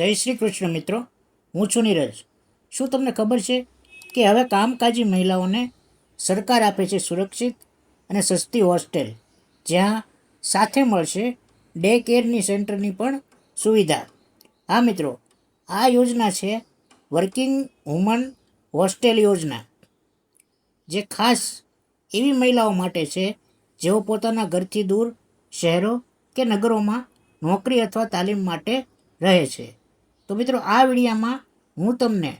જય શ્રી કૃષ્ણ મિત્રો, હું છું નીરજ. શું તમને ખબર છે કે હવે કામકાજી મહિલાઓને સરકાર આપે છે સુરક્ષિત અને સસ્તી હોસ્ટેલ, જ્યાં સાથે મળશે ડે કેરની સેન્ટરની પણ સુવિધા? હા મિત્રો, આ યોજના છે વર્કિંગ વુમન હોસ્ટેલ યોજના, જે ખાસ એવી મહિલાઓ માટે છે જેઓ પોતાના ઘરથી દૂર, શહેરો કે નગરોમાં નોકરી અથવા તાલીમ માટે રહે છે. તો મિત્રો, આ વિડીયામાં હું તમને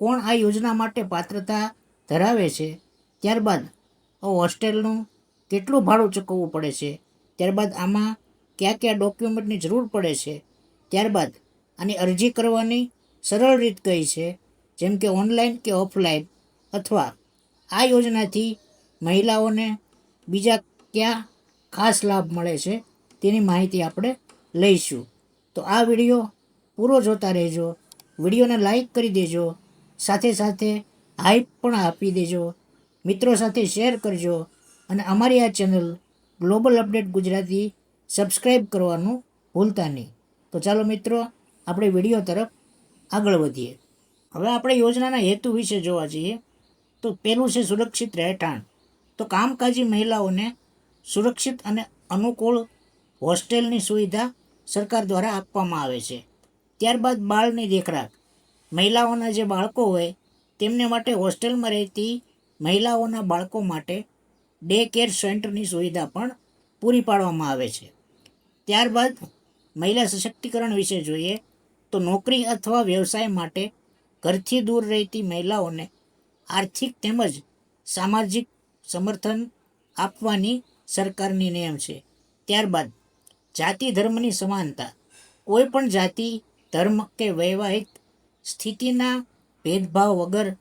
કોણ આ યોજના માટે પાત્રતા ધરાવે છે, ત્યારબાદ હોસ્ટેલનું કેટલું ભાડું ચૂકવવું પડે છે, ત્યારબાદ આમાં કયા કયા ડોક્યુમેન્ટની જરૂર પડે છે, ત્યારબાદ આની અરજી કરવાની સરળ રીત કઈ છે, જેમ કે ઓનલાઈન કે ઓફલાઈન, અથવા આ યોજનાથી મહિલાઓને બીજા કયા ખાસ લાભ મળે છે, તેની માહિતી આપણે લઈશું. તો આ વીડિયો પૂરો જોતા રહેજો. વિડીયોને લાઈક કરી દેજો. સાથે સાથે હાઈપ પણ આપી દેજો. મિત્રો સાથે શેર કરજો. અને અમારી આ channel global update Gujarati subscribe કરવાનું ભૂલતા નહીં. તો ચાલો મિત્રો, આપણે વીડિયો તરફ આગળ વધીએ. હવે આપણે યોજનાના હેતુ વિશે જોવા જઈએ. તો પહેલું છે સુરક્ષિત રહેઠાણ. તો કામકાજી મહિલાઓને સુરક્ષિત અને અનુકૂળ હોસ્ટેલની સુવિધા સરકાર દ્વારા આપવામાં આવે છે. ત્યારબાદ બાળની દેખરાખ. મહિલાઓના જે બાળકો હોય, તેમને માટે હોસ્ટેલમાં રહેતી મહિલાઓના બાળકો માટે ડે કેર સેન્ટરની સુવિધા પણ પૂરી પાડવામાં આવે છે. ત્યારબાદ મહિલા સશક્તિકરણ વિશે જોઈએ, તો નોકરી અથવા વ્યવસાય માટે ઘરથી દૂર રહેતી મહિલાઓને આર્થિક તેમજ સામાજિક સમર્થન આપવાની સરકારની નિયમ છે. ત્યારબાદ જાતિ ધર્મની સમાનતા. કોઈ પણ જાતિ ધર્મ કે વૈવાહિક સ્થિતિના ભેદભાવ વગર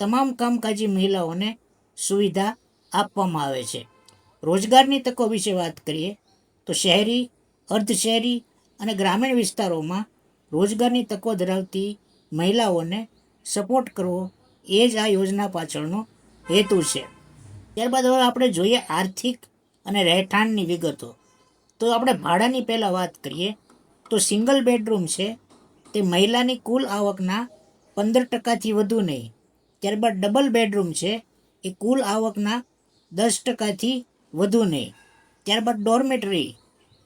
તમામ કામકાજી મહિલાઓને સુવિધા આપવામાં આવે છે. રોજગારની તકો વિશે વાત કરીએ તો શહેરી, અર્ધ શહેરી અને ગ્રામીણ વિસ્તારોમાં રોજગારની તકો ધરાવતી મહિલાઓને સપોર્ટ કરવો એ જ આ યોજના પાછળનો હેતુ છે. ત્યારબાદ હવે આપણે જોઈએ આર્થિક અને રહેઠાણની વિગતો. તો આપણે ભાડાની પહેલાં વાત કરીએ તો સિંગલ બેડરૂમ છે તે મહિલાની કુલ આવકના પંદર ટકાથી વધુ નહીં. ત્યારબાદ ડબલ બેડરૂમ છે, એ કુલ આવકના દસ ટકાથી વધુ નહીં. ત્યારબાદ ડોર્મેટરી,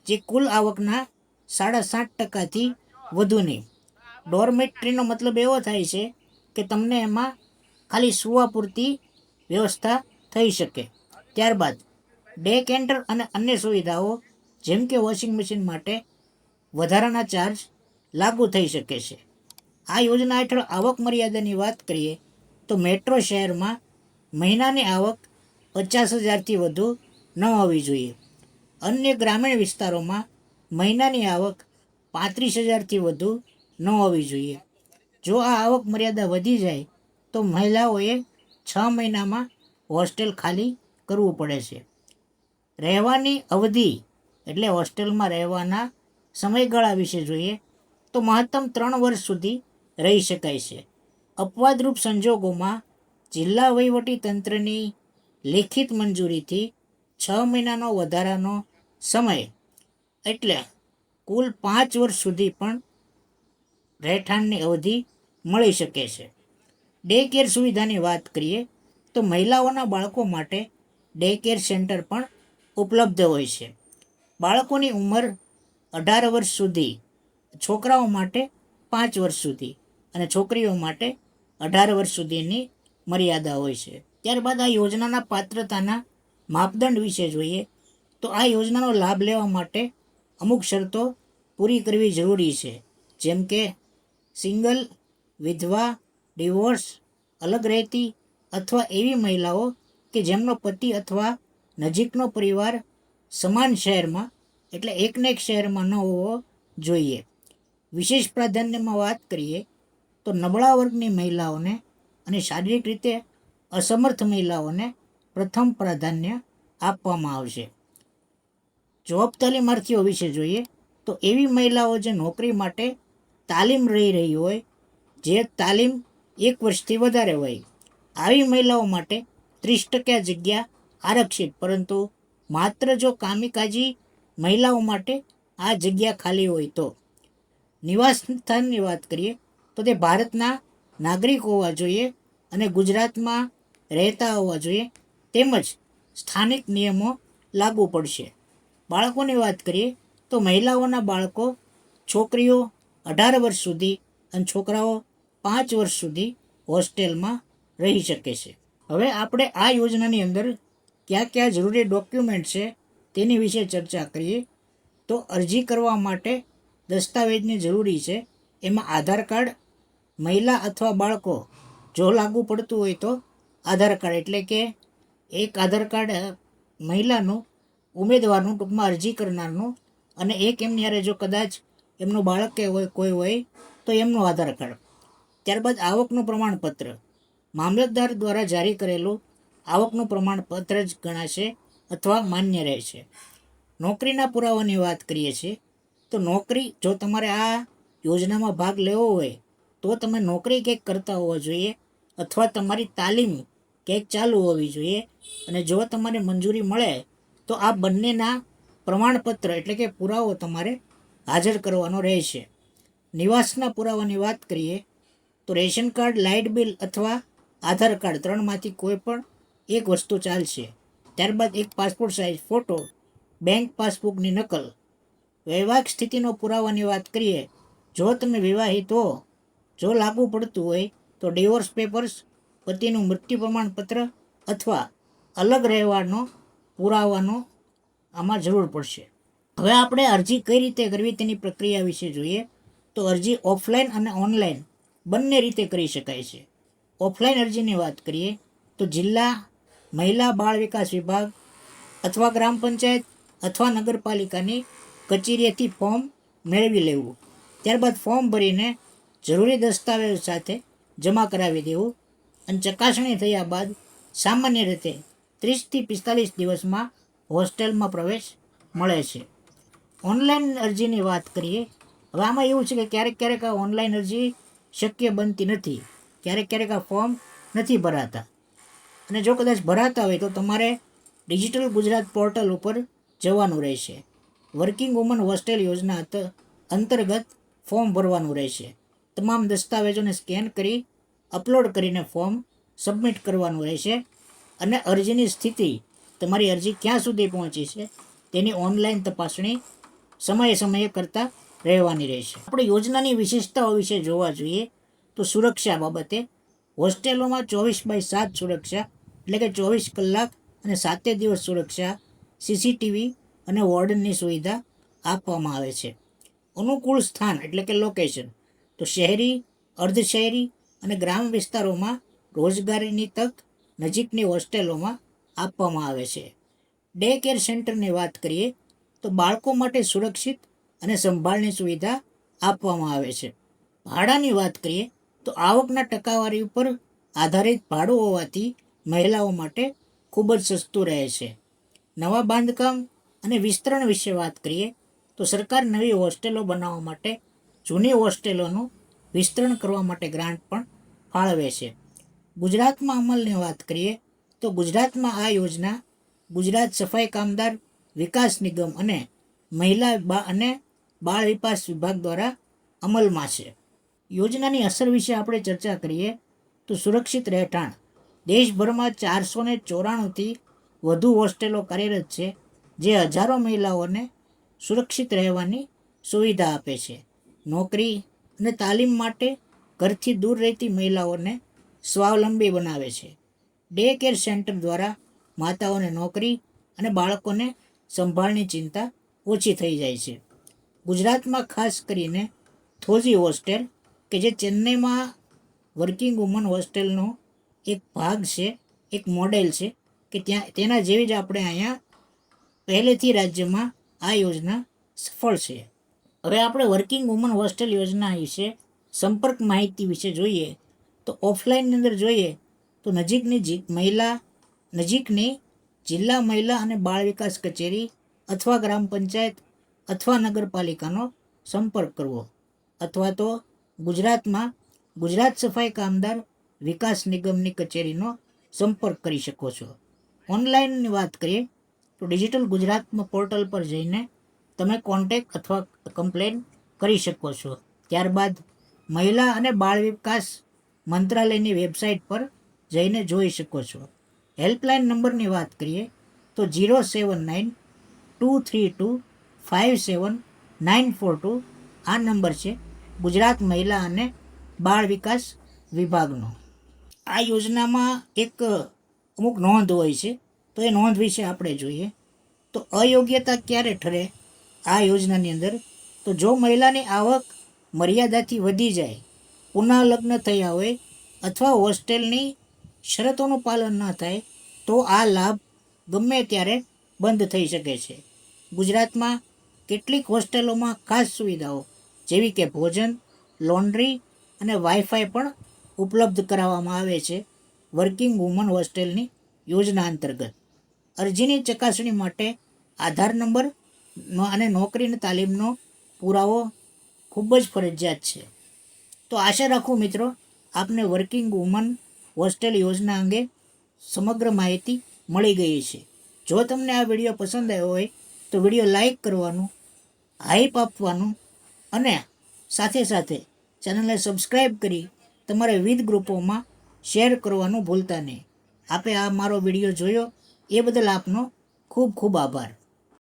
જે કુલ આવકના સાડા સાત ટકાથી વધુ નહીં. ડોર્મેટરીનો મતલબ એવો થાય છે કે તમને એમાં ખાલી સુવા પૂરતી વ્યવસ્થા થઈ શકે. ત્યારબાદ, ડે કેન્ટર અને અન્ય સુવિધાઓ, જેમ કે વોશિંગ મશીન માટે વધારાના ચાર્જ લાગુ થઈ શકે છે. આ યોજના હેઠળ આવક મર્યાદાની વાત કરીએ, તો મેટ્રો શહેરમાં મહિનાની આવક પચાસ હજારથી વધુ ન હોવી જોઈએ. અન્ય ગ્રામીણ વિસ્તારોમાં મહિનાની આવક પાંત્રીસ હજારથી વધુ ન હોવી જોઈએ. જો આ આવક મર્યાદા વધી જાય, તો મહિલાઓએ છ મહિનામાં હોસ્ટેલ ખાલી કરવું પડે છે. રહેવાની અવધિ એટલે હોસ્ટેલમાં રહેવાના સમયગાળા વિશે જોઈએ તો મહત્તમ ત્રણ વર્ષ સુધી રહી શકાય છે. અપવાદરૂપ સંજોગોમાં જિલ્લા વહીવટી તંત્રની લેખિત મંજૂરીથી છ મહિનાનો વધારાનો સમય એટલે કુલ પાંચ વર્ષ સુધી પણ રહેઠાણની અવધિ મળી શકે છે. ડે કેર સુવિધાની વાત કરીએ તો મહિલાઓના બાળકો માટે ડે કેર સેન્ટર પણ ઉપલબ્ધ હોય છે. બાળકોની ઉંમર અઢાર વર્ષ સુધી છોકરાઓ માટે પાંચ વર્ષ સુધી અને છોકરીઓ માટે અઢાર વર્ષ સુધીની મર્યાદા હોય છે. ત્યારબાદ આ યોજનાના પાત્રતાના માપદંડ વિશે જોઈએ તો આ યોજનાનો લાભ લેવા માટે અમુક શરતો પૂરી કરવી જરૂરી છે. જેમ કે સિંગલ, વિધવા, ડિવોર્સ, અલગ રહેતી અથવા એવી મહિલાઓ કે જેમનો પતિ અથવા નજીકનો પરિવાર સમાન શહેરમાં, એટલે એકને એક શહેરમાં ન હોવો જોઈએ. વિશેષ પ્રાધાન્યમાં વાત કરીએ, તો નબળા વર્ગની મહિલાઓને અને શારીરિક રીતે અસમર્થ મહિલાઓને પ્રથમ પ્રાધાન્ય આપવામાં આવશે. જોબ તાલીમાર્થીઓ વિશે જોઈએ, તો એવી મહિલાઓ જે નોકરી માટે તાલીમ રહી રહી હોય, જે તાલીમ એક વર્ષથી વધારે હોય, આવી મહિલાઓ માટે ત્રીસ ટકા જગ્યા આરક્ષિત, પરંતુ માત્ર જો કામીકાજી મહિલાઓ માટે આ જગ્યા ખાલી હોય તો. નિવાસ સ્થાનની વાત કરીએ, તો તે ભારતના નાગરિક હોવા જોઈએ અને ગુજરાતમાં રહેતા હોવા જોઈએ. તેમજ સ્થાનિક નિયમો લાગુ પડશે. બાળકોની વાત કરીએ, તો મહિલાઓના બાળકો છોકરીઓ અઢાર વર્ષ સુધી અને છોકરાઓ પાંચ વર્ષ સુધી હોસ્ટેલમાં રહી શકે છે. હવે આપણે આ યોજનાની અંદર કયા કયા જરૂરી ડોક્યુમેન્ટ છે તેની વિશે ચર્ચા કરીએ. તો અરજી કરવા માટે દસ્તાવેજની જરૂરી છે. એમાં આધાર કાર્ડ, મહિલા અથવા બાળકો જો લાગુ પડતું હોય તો આધાર કાર્ડ એટલે કે એક આધાર કાર્ડ મહિલાનું ઉમેદવારનું ટૂંકમાં અરજી કરનારનું અને એક એમની હારે જો કદાચ એમનું બાળક કે હોય, કોઈ હોય તો એમનું આધાર કાર્ડ. ત્યારબાદ આવકનું પ્રમાણપત્ર. મામલતદાર દ્વારા જારી કરેલું આવકનું પ્રમાણપત્ર જ ગણાશે અથવા માન્ય રહેશે. નોકરીના પુરાવાની વાત કરીએ છીએ. તો નોકરી, જો તમારે આ યોજનામાં ભાગ લેવો હોય, તો તમે નોકરી કંઈક કરતા હોવા જોઈએ અથવા તમારી તાલીમ ક્યાંક ચાલુ હોવી જોઈએ અને જો તમારે મંજૂરી મળે, તો આ બંનેના પ્રમાણપત્ર એટલે કે પુરાવો તમારે હાજર કરવાનો રહેશે. નિવાસના પુરાવાની વાત કરીએ, તો રેશન કાર્ડ, લાઇટ બિલ અથવા આધાર કાર્ડ ત્રણમાંથી કોઈ પણ એક વસ્તુ ચાલશે. ત્યારબાદ એક પાસપોર્ટ સાઇઝ ફોટો, બેંક પાસબુકની નકલ વૈવાહિક સ્થિતિનો પુરાવાની વાત કરીએ, જો તમે વિવાહિત હો, જો લાગુ પડતું હોય, તો ડિવોર્સ પેપર્સ પતિનું મૃત્યુ પ્રમાણપત્ર અથવા અલગ રહેવાનો, પુરાવાનો આમાં જરૂર પડશે. હવે આપણે અરજી કઈ રીતે કરવી તેની પ્રક્રિયા વિશે જોઈએ, તો અરજી ઓફલાઈન અને ઓનલાઈન બંને રીતે કરી શકાય છે. ઓફલાઈન અરજીની વાત કરીએ, તો જિલ્લા, મહિલા બાળ વિકાસ વિભાગ અથવા ગ્રામ પંચાયત અથવા નગરપાલિકાની કચેરીએથી ફોર્મ મેળવી લેવું. ત્યારબાદ ફોર્મ ભરીને જરૂરી દસ્તાવેજ સાથે જમા કરાવી દેવું અને ચકાસણી થયા બાદ સામાન્ય રીતે ત્રીસથી પિસ્તાલીસ દિવસમાં હોસ્ટેલમાં પ્રવેશ મળે છે. ઓનલાઈન અરજીની વાત કરીએ, હવે આમાં એવું છે કે ક્યારેક ક્યારેક આ ઓનલાઈન અરજી શક્ય બનતી નથી. ક્યારેક ક્યારેક આ ફોર્મ નથી ભરાતા. અને જો કદાચ ભરાતા હોય તો તમારે ડિજિટલ ગુજરાત પોર્ટલ ઉપર જવાનું રહેશે. વર્કિંગ વુમન હોસ્ટેલ યોજના અંતર્ગત ફોર્મ ભરવાનું રહેશે. તમામ દસ્તાવેજોને સ્કેન કરી, અપલોડ કરીને ફોર્મ સબમિટ કરવાનું રહેશે અને અરજીની સ્થિતિ, તમારી અરજી ક્યાં સુધી પહોંચી છે, તેની ઓનલાઈન તપાસણી સમયે સમયે કરતા રહેવાની રહેશે. આપણે યોજનાની વિશેષતાઓ વિશે જોવા જોઈએ, તો સુરક્ષા બાબતે હોસ્ટેલોમાં ચોવીસ બાય સાત સુરક્ષા, એટલે કે ચોવીસ કલાક અને સાતે દિવસ સુરક્ષા, સીસીટીવી અને વોર્ડનની સુવિધા આપવામાં આવે છે. અનુકૂળ સ્થાન એટલે કે લોકેશન તો શહેરી, અર્ધ શહેરી અને ગ્રામ વિસ્તારોમાં રોજગારીની તક નજીકની હોસ્ટેલોમાં આપવામાં આવે છે. ડે કેર સેન્ટરની વાત કરીએ તો બાળકો માટે સુરક્ષિત અને સંભાળની સુવિધા આપવામાં આવે છે. ભાડાની વાત કરીએ તો આવકના ટકાવારી ઉપર આધારિત ભાડું હોવાથી મહિલાઓ માટે ખૂબ જ સસ્તું રહે છે. નવા બાંધકામ અને વિસ્તરણ વિશે વાત કરીએ, તો સરકાર નવી હોસ્ટેલો બનાવવા માટે, જૂની હોસ્ટેલોનું વિસ્તરણ કરવા માટે ગ્રાન્ટ પણ ફાળવે છે. ગુજરાતમાં અમલની વાત કરીએ, તો ગુજરાતમાં આ યોજના ગુજરાત સફાઈ કામદાર વિકાસ નિગમ અને મહિલા બા અને બાળ વિકાસ વિભાગ દ્વારા અમલમાં છે. યોજનાની અસર વિશે આપણે ચર્ચા કરીએ, તો સુરક્ષિત રહેઠાણ. દેશભરમાં ચારસો ને ચોરાણુંથી વધુ હોસ્ટેલો કાર્યરત છે. જે હજારો મહિલાઓને સુરક્ષિત રહેવાની સુવિધા આપે છે. નોકરી અને તાલીમ માટે ઘરથી દૂર રહેતી મહિલાઓને સ્વાવલંબી બનાવે છે. ડે કેર સેન્ટર દ્વારા માતાઓને નોકરી અને બાળકોને સંભાળની ચિંતા ઓછી થઈ જાય છે. ગુજરાતમાં ખાસ કરીને થોજી હોસ્ટેલ કે જે ચેન્નઈમાં વર્કિંગ વુમન હોસ્ટેલનો એક ભાગ છે, એક મોડેલ છે કે ત્યાં, તેના જેવી જ આપણે અહીંયા પહેલેથી રાજ્યમાં આ યોજના સફળ છે. હવે આપણે વર્કિંગ વુમન હોસ્ટેલ યોજના વિશે, સંપર્ક માહિતી વિશે જોઈએ, તો ઓફલાઈનની અંદર જોઈએ, તો નજીકની મહિલા, નજીકની જિલ્લા મહિલા અને બાળ વિકાસ કચેરી અથવા ગ્રામ પંચાયત અથવા નગરપાલિકાનો સંપર્ક કરવો. અથવા તો ગુજરાતમાં ગુજરાત સફાઈ કામદાર વિકાસ નિગમની કચેરીનો સંપર્ક કરી શકો છો. ઓનલાઈનની વાત કરીએ તો ડિજિટલ ગુજરાતમાં પોર્ટલ પર જઈને તમે કોન્ટેક અથવા કમ્પ્લેન કરી શકો છો. ત્યારબાદ મહિલા અને બાળ વિકાસ મંત્રાલયની વેબસાઇટ પર જઈને જોઈ શકો છો. હેલ્પલાઇન નંબરની વાત કરીએ તો zero seven nine two three two five seven nine four two આ નંબર છે ગુજરાત મહિલા અને બાળ વિકાસ વિભાગનો. આ યોજનામાં એક અમુક નોંધ હોય છે તો એ નોંધ વિશે આપણે જોઈએ. તો અયોગ્યતા ક્યારે ઠરે? આ યોજનાની અંદર તો જો મહિલાની આવક મર્યાદાથી વધી જાય, પુનઃ લગ્ન થયા હોય અથવા હોસ્ટેલની શરતોનું પાલન ન થાય, તો આ લાભ ગમે ત્યારે બંધ થઈ શકે છે. ગુજરાતમાં કેટલીક હોસ્ટેલોમાં ખાસ સુવિધાઓ, જેવી કે ભોજન, લોન્ડ્રી અને વાઈફાઈ પણ ઉપલબ્ધ કરાવવામાં આવે છે. વર્કિંગ વુમન હોસ્ટેલની યોજના અંતર્ગત. અરજીની ચકાસણી માટે આધાર નંબર અને નોકરીની તાલીમનો પુરાવો ખૂબ જ ફરજિયાત છે. તો આશા રાખું મિત્રો, આપને વર્કિંગ વુમન હોસ્ટેલ યોજના અંગે સમગ્ર માહિતી મળી ગઈ છે. જો તમને આ વીડિયો પસંદ આવ્યો હોય, તો વીડિયો લાઈક કરવાનું હાઈપ આપવાનું અને સાથે સાથે ચેનલને સબસ્ક્રાઈબ કરી તમારા વિવિધ ગ્રુપોમાં શેર કરવાનું ભૂલતા નહીં. આપે આ મારો વીડિયો જોયો એ બદલ આપનો ખૂબ ખૂબ આભાર.